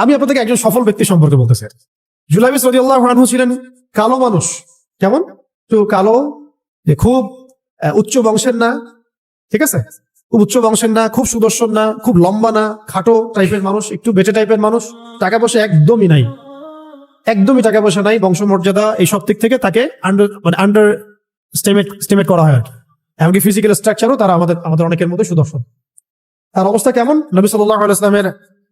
আমি আপনাদেরকে একজন সফল ব্যক্তি সম্পর্কে বলতেছি। জুলাইবিস রদি আল্লাহ আনহু ছিলেন কালো মানুষ। কেমন? তো কালো যে খুব উচ্চ বংশের না, ঠিক আছে? খুব উচ্চ বংশের না, খুব সুদর্শন না, খুব লম্বা না, খাটো টাইপের মানুষ, একটু বেটে টাইপের মানুষ, টাকা পয়সা একদমই নাই। একদমই টাকা পয়সা নাই, বংশমর্যাদা এই সব দিক থেকে তাকে আন্ডার মানে আন্ডার স্টেমেট স্টেমেট করা হয় আর কি। এমনকি ফিজিক্যাল স্ট্রাকচারও তারা আমাদের আমাদের অনেকের মধ্যে সুদর্শন। তার অবস্থা কেমন? নবী সাল্লাহ আলাইসলামের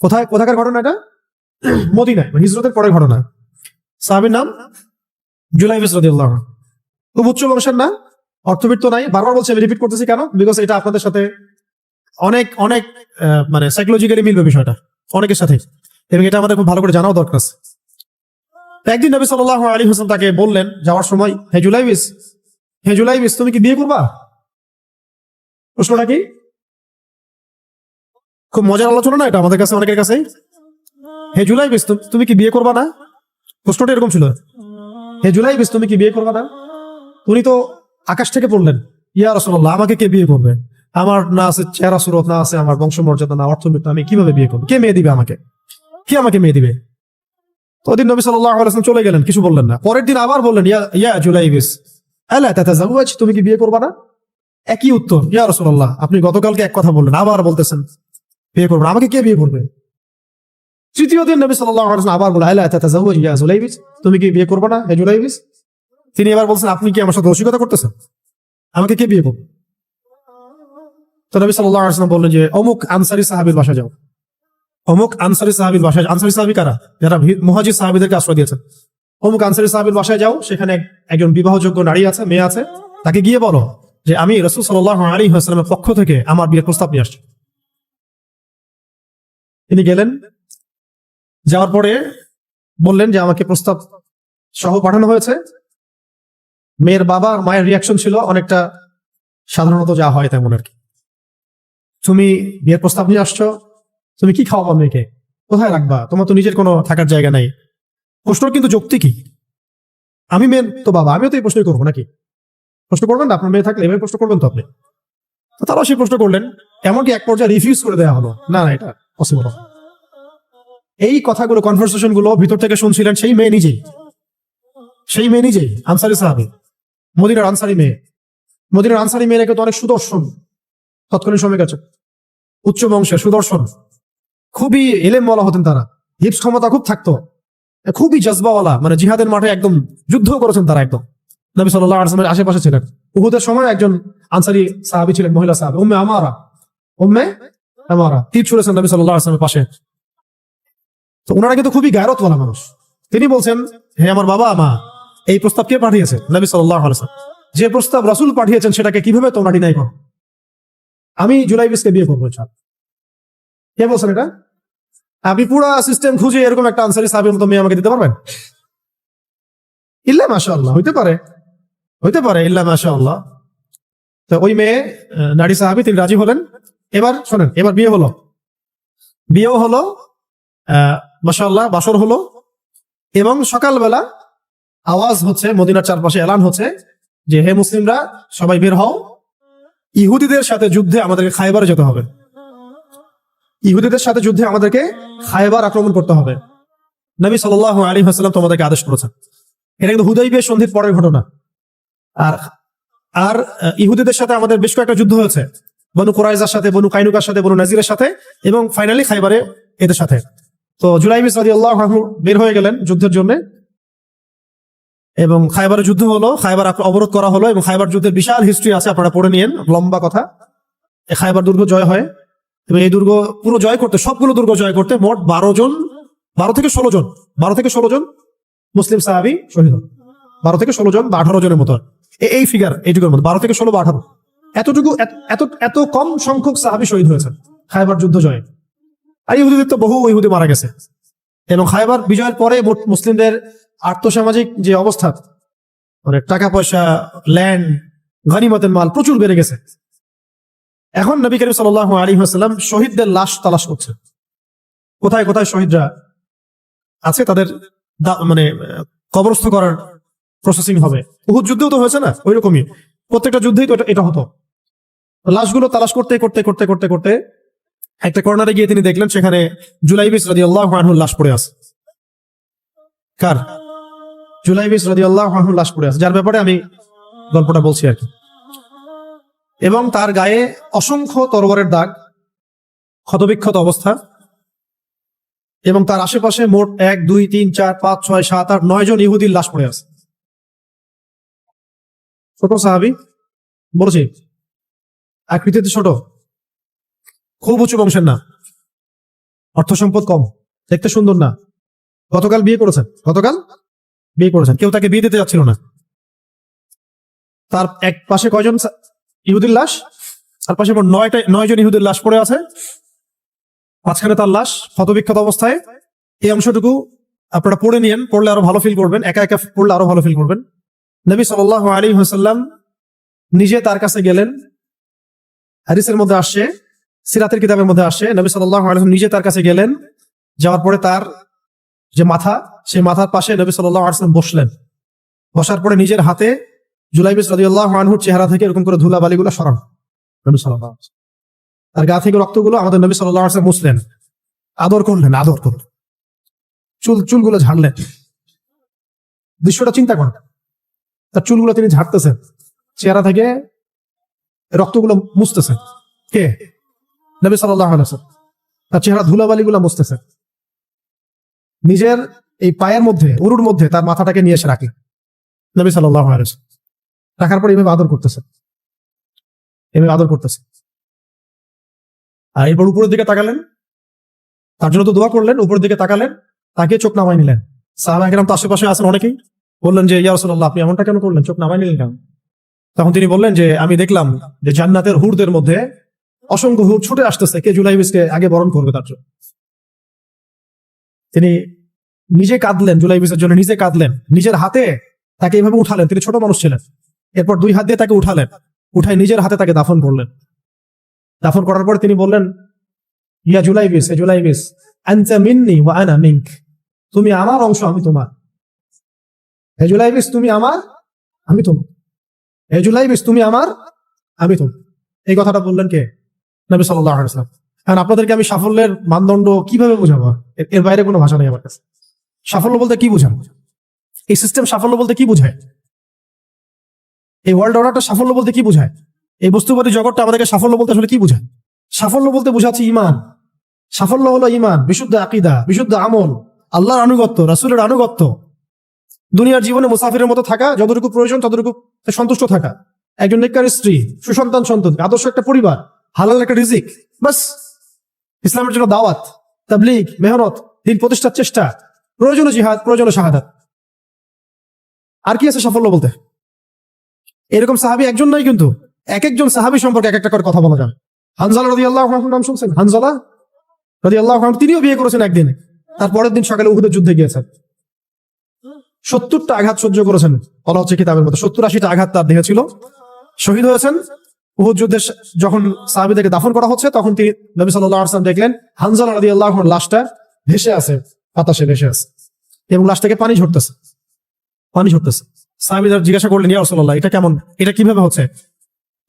কোথায়, কোথাকার ঘটনা এটা? মদিনায় মানে হিজরতের পরের ঘটনা। সাহাবির নাম জুলাই রদিউল্লাহ খুব উচ্চ বংশের না, অর্থবিত্ত নাই। বারবার বলছে, আমি রিপিট করতেছি কেন? বিকজ এটা আপনাদের সাথে অনেক অনেক মানে সাইকোলজিক্যালি মিলবে বিষয়টা, অনেকের সাথে। এবং এটা আমাদের খুব ভালো করে জানাও দরকার আছে। একদিন নবী সাল্লাহ আলী হোসেন তাকে বললেন, যাওয়ার সময়, হে জুলাইবিস হে জুলাইবিস তুমি কি বিয়ে করবা? প্রশ্নটা কি? খুব মজার আলোচনা না এটা আমাদের কাছে, অনেকের কাছে? হে জুলাইবিস তু- তুমি কি বিয়ে করবা না? প্রশ্নটা এরকম ছিল। হে জুলাই জুলাইবিস তুমি কি বিয়ে করবা না? উনি তো আকাশ থেকে পড়লেন। ইয়া রসল্লাহ আমাকে কে বিয়ে করবে? আমার না আছে চেহারা সুরত, না আছে আমার বংশমর্যাদা, না অর্থনীতি, আমি কীভাবে বিয়ে করব? কে মেয়ে দিবে আমাকে? কে আমাকে মেয়ে দিবে? তো ওদিন নবী সাল্লাম চলে গেলেন, কিছু বললেন না। পরের দিন আবার বললেন, ইয়া ইয়া জুলাইবিস আল্লাহ তাতা তুমি কি বিয়ে করবা না? একই উত্তর, ইয়া রসল্লাহ আপনি গতকালকে এক কথা বললেন, আবার বলতেছেন বিয়ে করবেন আমাকে কে বিয়ে করবে? তৃতীয় দিন নবী সাল্লাহ আবার বলে আল্লাহ ইয়া জুলাইবিস, তুমি কি বিয়ে করবা না হে জুলাইবিস? তিনি এবার বলছেন, আপনি কি আমার সাথে রসিকতা করতেছেন? আমাকে কে বিয়ে করবে? তো নবী সাল্লাহ আসলাম বললেন যে, অমুক আনসারি সাহাবির বাসা যাও। অমুক আনসারি সাহাবির বাসায় আনসারি সাহাবি কারা? যারা মুহাজির সাহাবিদেরকে আশ্রয় দিয়েছেন। অমুক আনসারি সাহাবির বাসায় যাও, সেখানে একজন বিবাহযোগ্য নারী আছে, মেয়ে আছে। তাকে গিয়ে বলো যে, আমি রসুল সাল্লাহ আলী হাসলামের পক্ষ থেকে আমার বিয়ের প্রস্তাব নিয়ে আসছি। গেলেন। যাওয়ার পরে বললেন যে, আমাকে প্রস্তাব সহ পাঠানো হয়েছে। মেয়ের বাবা আর মায়ের রিয়াকশন ছিল অনেকটা সাধারণত যা হয় তেমন আর কি। তুমি বিয়ের প্রস্তাব নিয়ে আসছো, তুমি কি খাওয়াবা মেয়েকে? কোথায় রাখবা? তোমার তো নিজের কোনো থাকার জায়গা নাই। প্রশ্ন কিন্তু যুক্তি কি আমি মেন তো বাবা, আমিও তো এই প্রশ্নই করব নাকি? প্রশ্ন করবেন না? আপনার মেয়ে থাকলে এভাবে প্রশ্ন করবেন তো আপনি? তারাও সেই প্রশ্ন করলেন। এমনকি এক পর্যায়ে রিফিউজ করে দেওয়া হলো। না না, এটা পসিবল এই কথাগুলো কনভারসেশনগুলো ভিতর থেকে শুনছিলেন সেই মেয়ে নিজেই। সেই মেয়ে নিজেই, আনসারি সাহাবি। মদিনার আনসারি মেয়ে। মদিনার আনসারি মেয়েরা কিন্তু অনেক সুদর্শন। তৎকালীন সময় গেছে উচ্চ বংশের সুদর্শন। খুবই এলেম বলা হতেন তারা। হিপস ক্ষমতা খুব থাকতো। খুবই জজবাওয়ালা মানে জিহাদের মাঠে একদম যুদ্ধ করেছেন তারা একদম। নবী সাল্লাহ আসলামের আশেপাশে ছিলেন। উহুদের সময় একজন আনসারি সাহাবি ছিলেন, মহিলা সাহাবি, উম্মে আমারা। উম্মে আমারা তীর ছুড়েছেন নবী সাল্লাহ পাশে। তো ওনারা কিন্তু খুবই গায়রতওয়ালা মানুষ। তিনি বলছেন, হে আমার বাবা, মা, এই প্রস্তাব কে পাঠিয়েছে নবী সাল্লাহ যে প্রস্তাব রাসূল পাঠিয়েছেন, সেটাকে কীভাবে তোমরা ডিনাই করো? আমি জুলাইবিসকে বিয়ে করব। কে বলছেন এটা? আপনি পুরা সিস্টেম খুঁজে এরকম একটা আনসারি সাহেবের মতো মেয়ে আমাকে দিতে পারবেন? ইল্লা আল্লাহ হইতে পারে। হইতে পারে, ইল্লা আল্লাহ তো ওই মেয়ে নারী সাহাবি, তিনি রাজি হলেন। এবার শোনেন, এবার বিয়ে হলো। বিয়েও হলো, আহ বাসর হলো, এবং সকালবেলা আওয়াজ হচ্ছে, মদিনার চারপাশে এলান হচ্ছে যে, হে মুসলিমরা, সবাই বের হও। ইহুদিদের সাথে যুদ্ধে আমাদেরকে খাইবারে যেতে হবে। ইহুদিদের সাথে যুদ্ধে আমাদেরকে খাইবার আক্রমণ করতে হবে। নবী সাল্লাহ আলী হাসলাম তোমাদেরকে আদেশ করেছেন। এটা কিন্তু হুদাই বিয়ে সন্ধির পরের ঘটনা। আর আর ইহুদিদের সাথে আমাদের বেশ কয়েকটা যুদ্ধ হয়েছে। বনু কোরাইজার সাথে, বনু কাইনুকার সাথে, বনু নাজিরের সাথে এবং ফাইনালি খাইবারে এদের সাথে। তো জুলাইবিস রাজি আল্লাহ বের হয়ে গেলেন যুদ্ধের জন্য। এবং খাইবারের যুদ্ধ হলো, খাইবার অবরোধ করা হলো এবং খাইবার যুদ্ধের বিশাল হিস্ট্রি আছে, আপনারা পড়ে নিয়েন, লম্বা কথা। খাইবার দুর্গ জয় হয়। এবং এই দুর্গ পুরো জয় করতে, সবগুলো দুর্গ জয় করতে মোট বারো জন, বারো থেকে ষোলো জন, বারো থেকে ষোলো জন মুসলিম সাহাবি শহীদ বারো থেকে ষোলো জন বা আঠারো জনের মতো এই ফিগার এইটুকুর মতো, বারো থেকে ষোলো বা আঠারো। এতটুকু, এত- এত কম সংখ্যক সাহাবি শহীদ হয়েছেন খাইবার যুদ্ধ জয়ে। আর ইহুদিদের তো বহু ইহুদি মারা গেছে। এবং খাইবার বিজয়ের পরে মুসলিমদের আর্থসামাজিক যে অবস্থা মানে টাকা পয়সা ল্যান্ড গানিমতের মাল প্রচুর বেড়ে গেছে। এখন নবী করিম সাল আলী শহীদদের লাশ তালাশ করছে কোথায় কোথায় শহীদরা আছে? তাদের মানে কবরস্থ করার প্রসেসিং হবে। বহু যুদ্ধও তো হয়েছে না? ওই রকমই প্রত্যেকটা যুদ্ধেই তো এটা- হতো। লাশগুলো তালাশ করতে করতে করতে করতে করতে একটা কর্নারে গিয়ে তিনি দেখলেন, সেখানে জুলাইবিস রাজি আল্লাহ লাশ পড়ে আছে। কার? জুলাইবিস রাজি আল্লাহ লাশ পড়ে আছে। যার ব্যাপারে আমি গল্পটা বলছি আর কি। এবং তার গায়ে অসংখ্য তরবারের দাগ, ক্ষতবিক্ষত অবস্থা, এবং তার আশেপাশে মোট এক, দুই, তিন, চার, পাঁচ, ছয়, সাত, আট, নয় জন ইহুদির লাশ পড়ে আছে। ছোট সাহাবি? বলছি আকৃতিতে ছোট। খুব উঁচু বংশের না। অর্থ সম্পদ কম। দেখতে সুন্দর না। গতকাল বিয়ে করেছেন। গতকাল বিয়ে করেছেন। কেউ তাকে বিয়ে দিতে যাচ্ছিল না। তার এক পাশে কয়জন ইহুদির লাশ? তার পাশে নয়টা নয় জন ইহুদির লাশ পড়ে আছে। মাঝখানে তার লাশ ক্ষতবিক্ষত অবস্থায়। এই অংশটুকু আপনারা পড়ে নিয়েন। পড়লে আরও ভালো ফিল করবেন। একা একা পড়লে আরও ভালো ফিল করবেন। নবী সাল আলী হাসাল্লাম নিজে তার কাছে গেলেন। হারিসের মধ্যে আসছে সিরাতের কিতাবের মধ্যে আসে, নবী সাল্লাহ আলহাম নিজে তার কাছে গেলেন, যাওয়ার পরে তার যে মাথা, সেই মাথার পাশে নবী সাল্লাহ আসলাম বসলেন। বসার পরে নিজের হাতে জুলাইবিস রাদিয়াল্লাহু আনহুর চেহারা থেকে এরকম করে ধুলা বালিগুলো সরান, নবী ওয়াসাল্লাম। তার গা থেকে রক্তগুলো আমাদের নবী সাল্লাল্লাহু আলাইহি ওয়াসাল্লাম মুছলেন। আদর করলেন আদর করলেন। চুল, চুলগুলো ঝাড়লেন। দৃশ্যটা চিন্তা করেন। তার চুলগুলো তিনি ঝাড়তেছেন। চেহারা থেকে রক্তগুলো মুছতেছেন। কে? নবী ওয়াসাল্লাম। তার চেহারা ধুলাবালিগুলো মুছতেছেন। নিজের এই পায়ের মধ্যে, উরুর মধ্যে তার মাথাটাকে নিয়ে এসে রাখলেন। নবী সাল্লাল্লাহু রাখার পর এভাবে আদর করতেছেন। এভাবে আদর করতেছেন। আর এরপর উপরের দিকে তাকালেন। তার জন্য তো দোয়া করলেন, উপরের দিকে তাকালেন। তাকে চোখ নামাই নিলেন। সাহাবা একরাম তো আশেপাশে আছেন অনেকেই। বললেন যে, ইয়া রাসূলুল্লাহ, আপনি এমনটা কেন করলেন? চোখ নামাই নিলেন কেন? তখন তিনি বললেন যে, আমি দেখলাম যে জান্নাতের হুরদের মধ্যে অসংখ্য হুর ছুটে আসতেছে। কে জুলাই বিসকে আগে বরণ করবে তার জন্য? তিনি নিজে কাঁদলেন, জুলাই বিসের জন্য নিজে কাঁদলেন। নিজের হাতে তাকে এইভাবে উঠালেন। তিনি ছোট মানুষ ছিলেন। এরপর দুই হাত দিয়ে তাকে উঠালেন। উঠাই নিজের হাতে তাকে দাফন করলেন। দাফন করার পর তিনি বললেন, ইয়া জুলাইবিস, এ জুলাইবিস, আনতা মিন্নি ওয়া তুমি আমার অংশ, আমি তোমার। হে জুলাইবিস, তুমি আমার আমি তোমার হে জুলাইবিস, তুমি আমার আমি তোমার এই কথাটা বললেন কে? নবী এখন আপনাদেরকে আমি সাফল্যের মানদণ্ড কীভাবে বোঝাবো? এর- বাইরে কোনো ভাষা নেই আমার কাছে। সাফল্য বলতে কি বোঝান এই সিস্টেম সাফল্য বলতে কি বোঝায়? এই ওয়ার্ল্ড অর্ডারটা সাফল্য বলতে কি বোঝায়? এই বস্তুবাদী জগৎটা আমাদেরকে সাফল্য বলতে আসলে কি বোঝায়? সাফল্য বলতে বোঝাচ্ছে ইমান। সাফল্য হলো ইমান, বিশুদ্ধ আকিদা, বিশুদ্ধ আমল, আল্লাহর আনুগত্য, রাসুলের আনুগত্য। দুনিয়ার জীবনে মুসাফিরের মতো থাকা, যতটুকু প্রয়োজন, ততটুকু সন্তুষ্ট থাকা। একজন নেককার স্ত্রী, সুসন্তান, সন্তান, আদর্শ একটা পরিবার, হালাল একটা রিজিক, বাস। ইসলামের জন্য দাওয়াত, তাবলিগ, মেহনত, দিন প্রতিষ্ঠার চেষ্টা, প্রয়োজনীয় জিহাদ, প্রয়োজনীয় শাহাদাত। আর কি আছে সাফল্য বলতে? এরকম সাহাবি একজন নয় কিন্তু এক একজন সাহাবি সম্পর্কে এক একটা করে কথা বলা যাবে হানজালা রদি আল্লাহ নাম শুনছেন? হানজালা রদি আল্লাহ তিনিও বিয়ে করেছেন একদিন। তার পরের দিন সকালে উহুদের যুদ্ধে গিয়েছেন। সত্তরটা আঘাত সহ্য করেছেন, বলা হচ্ছে কিতাবের মতো সত্তর আশিটা আঘাত তার দেহে ছিল। শহীদ হয়েছেন উহুদ যুদ্ধে যখন সাহাবিদেরকে দাফন করা হচ্ছে, তখন তিনি নবী সাল্লাহ আসলাম দেখলেন, হানজালা রদি আল্লাহ লাশটা ভেসে আছে, বাতাসে ভেসে আছে। এবং লাশ থেকে পানি ঝরতেছে। পানি ঝরতেছে। সাহাবিরা জিজ্ঞাসা করলেন, ইয়া রাসূলুল্লাহ, এটা কেমন? এটা কীভাবে হচ্ছে?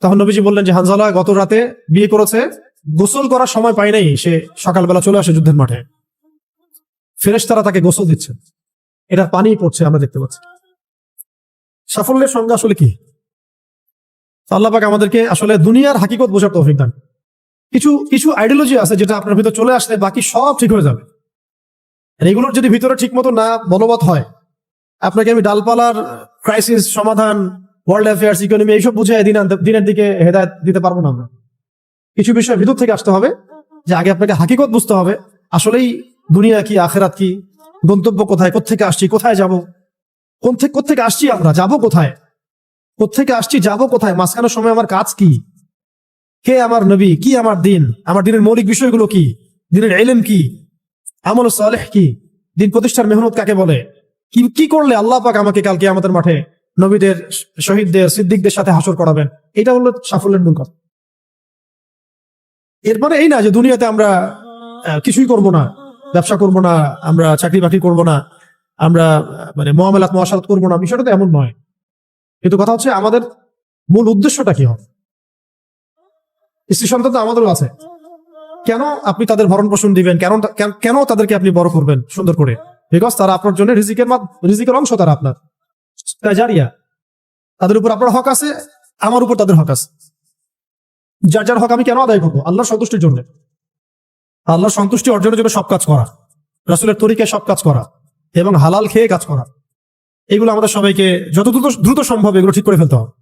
তখন নবীজি বললেন যে, হানজালা গত রাতে বিয়ে করেছে, গোসল করার সময় পায় নাই, সে সকালবেলা চলে আসে যুদ্ধের মাঠে। ফেরেশতারা তাকে গোসল দিচ্ছে এটা পানি পড়ছে, আমরা দেখতে পাচ্ছি। সাফল্যের সংজ্ঞা আসলে কি? আল্লাহ পাক আমাদেরকে আসলে দুনিয়ার হাকিকত বোঝার তৌফিক দান। কিছু কিছু আইডিওলজি আছে যেটা আপনার ভিতর চলে আসলে বাকি সব ঠিক হয়ে যাবে। এগুলোর যদি ভিতরে ঠিক মতো না বলবৎ হয়, আপনাকে আমি ডালপালার ক্রাইসিস সমাধান ওয়ার্ল্ড অ্যাফেয়ার্স ইকোনমি এইসব বুঝে দিন, দিনের দিকে হেদায়ত দিতে পারব না আমরা। কিছু বিষয় ভিতর থেকে আসতে হবে যে আগে আপনাকে হাকিকত বুঝতে হবে, আসলেই দুনিয়া কি, আখেরাত কি গন্তব্য কোথায়? কোথেকে আসছি? কোথায় যাব? কোন থেকে কোথেকে আসছি আমরা? যাব কোথায়? কোথেকে আসছি? যাব কোথায়? মাঝখানের সময় আমার কাজ কি? কে আমার নবী? কি আমার দিন? আমার দিনের মৌলিক বিষয়গুলো কি? দিনের এলেম কি? আমল সালেহ কি? দিন প্রতিষ্ঠার মেহনত কাকে বলে? কি কি করলে আল্লাহ পাক আমাকে কালকে আমাদের মাঠে নবীদের, শহীদদের, সিদ্দিকদের সাথে হাসর করাবেন? এটা হলো সাফল্যের মূল কথা এর মানে এই না যে দুনিয়াতে আমরা কিছুই করব না। ব্যবসা করব না, আমরা চাকরি বাকরি করব না, আমরা মানে মহামেলাত মহাসালত করব না, বিষয়টা তো এমন নয়। কিন্তু কথা হচ্ছে আমাদের মূল উদ্দেশ্যটা কি হবে? স্ত্রী সন্তান তো আমাদেরও আছে। কেন আপনি তাদের ভরণ পোষণ দিবেন? কেন কেন- তাদেরকে আপনি বড় করবেন সুন্দর করে? বিকজ তারা আপনার জন্য রিজিকের রিজিকের অংশ তারা আপনার। জারিয়া তাদের উপর আপনার হক আছে, আমার উপর তাদের হক আছে। যার যার হক আমি কেন আদায় করব? আল্লাহর সন্তুষ্টির জন্য। আল্লাহর সন্তুষ্টি অর্জনের জন্য সব কাজ করা। রাসুলের তরিকে সব কাজ করা এবং হালাল খেয়ে কাজ করা। এগুলো আমাদের সবাইকে যত দ্রুত দ্রুত সম্ভব এগুলো ঠিক করে ফেলতে হবে।